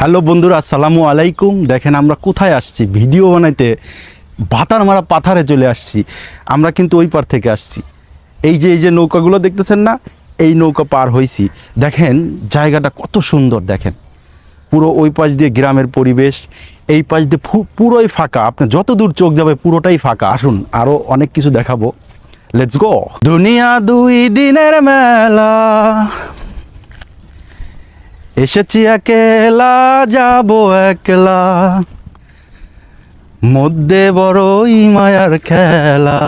Hello বন্ধুরা, আসসালামু আলাইকুম। দেখেন আমরা কোথায় আসছি? ভিডিও বানাইতে ভাতার মারা পাথারে চলে আসছি। আমরা কিন্তু ওই পার থেকে আসছি। এই যে এই যে নৌকাগুলো দেখতেছেন না? এই নৌকা পার হয়েছি দেখেন, জায়গাটা কত সুন্দর, দেখেন। পুরো ওই পাশ দিয়ে গ্রামের পরিবেশ, এই পাশ দিয়ে পুরোই ফাঁকা। আপনি যত দূর চোখ যাবে, পুরোটাই ফাঁকা। আসুন আরও অনেক কিছু দেখাবো। লেটস গো দুনিয়া দুই দিনের মেলা। এসেছি একলা, যাব একলা। মধ্যে বড়ই মায়ার খেলা।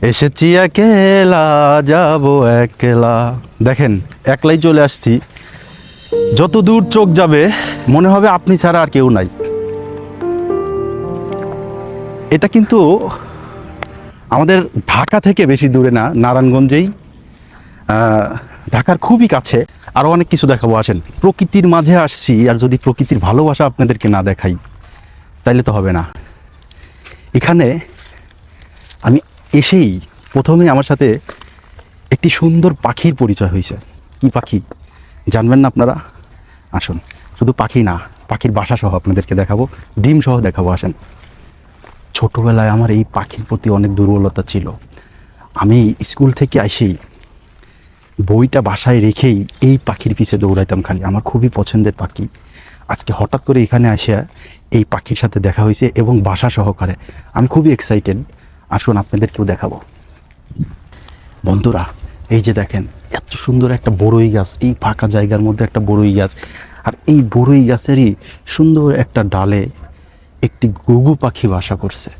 এসেছি একলা, যাব একলা। দেখেন, একলাই চলে আসছি। যত দূর চোখ যাবে, মনে হবে আপনি ছাড়া আর কেউ নাই। এটা কিন্তু আমাদের ঢাকা থেকে বেশি দূরে না, নারায়ণগঞ্জেই। ঢাকার খুবই কাছে আরও অনেক কিছু দেখাবো। আসেন, প্রকৃতির মাঝে আসছি, আর যদি প্রকৃতির ভালোবাসা আপনাদেরকে না দেখাই, তাইলে তো হবে না। এখানে আমি এসেই প্রথমে আমার সাথে একটি সুন্দর পাখির পরিচয় হয়েছে। কি পাখি? জানবেন না আপনারা? আসুন, শুধু পাখি না, পাখির বাসা সহ আপনাদেরকে দেখাবো ডিম সহ দেখাবো। আসেন, ছোটোবেলায় আমার এই পাখির প্রতি অনেক দুর্বলতা ছিল। আমি স্কুল থেকে আসেই বইটা বাসায় রেখেই এই পাখির পিছে দৌড়াইতাম খালি। আমার খুবই পছন্দের পাখি। আজকে হঠাৎ করে এখানে আসে এই পাখির সাথে দেখা হয়েছে এবং বাসা সহকারে। আমি খুবই এক্সাইটেড আসুন আপনাদেরকেও দেখাবো। বন্ধুরা, এই যে দেখেন, এত সুন্দর একটা বড়ই গাছ। এই ফাঁকা জায়গার মধ্যে একটা বড়ই গাছ। আর এই বড়ই গাছেরই সুন্দর একটা ডালে একটি গুগু পাখি বাসা করছে।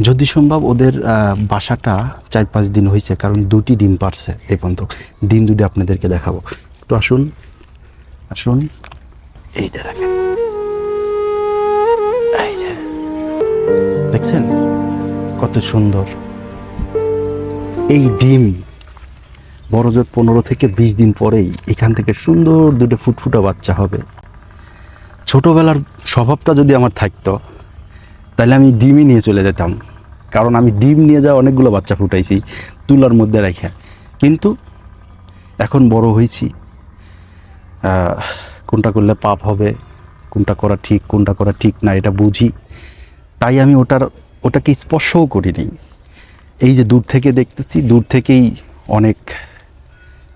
যদি সম্ভব ওদের বাসাটা চার পাঁচ দিন হয়েছে কারণ দুটি ডিম পারছে এই পর্যন্ত। ডিম দুটি আপনাদেরকে দেখাবো। একটু আসুন আসুন। এই দেখেন। দেখছেন? কত সুন্দর। এই ডিম বড় জোর পনেরো থেকে বিশ দিন পরেই এখান থেকে সুন্দর দুটো ফুটফুটা বাচ্চা হবে। ছোটোবেলার স্বভাবটা যদি আমার থাকতো তাহলে আমি ডিমই নিয়ে চলে যেতাম। কারণ আমি ডিম নিয়ে যাওয়া অনেকগুলো বাচ্চা ফুটাইছি তুলার মধ্যে রেখে কিন্তু এখন বড় হয়েছি কোনটা করলে পাপ হবে, কোনটা করা ঠিক, কোনটা করা ঠিক না, এটা বুঝি। তাই আমি ওটার, ওটাকে স্পর্শও করিনি। এই যে দূর থেকে দেখতেছি, দূর থেকেই অনেক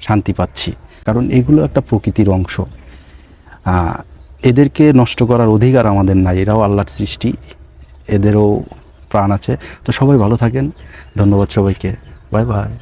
শান্তি পাচ্ছি। কারণ এগুলো একটা প্রকৃতির অংশ। এদেরকে নষ্ট করার অধিকার আমাদের নাই, এরাও আল্লাহর সৃষ্টি। এদেরও প্রাণ আছে। তো সবাই ভালো থাকেন। ধন্যবাদ সবাইকে। Bye bye.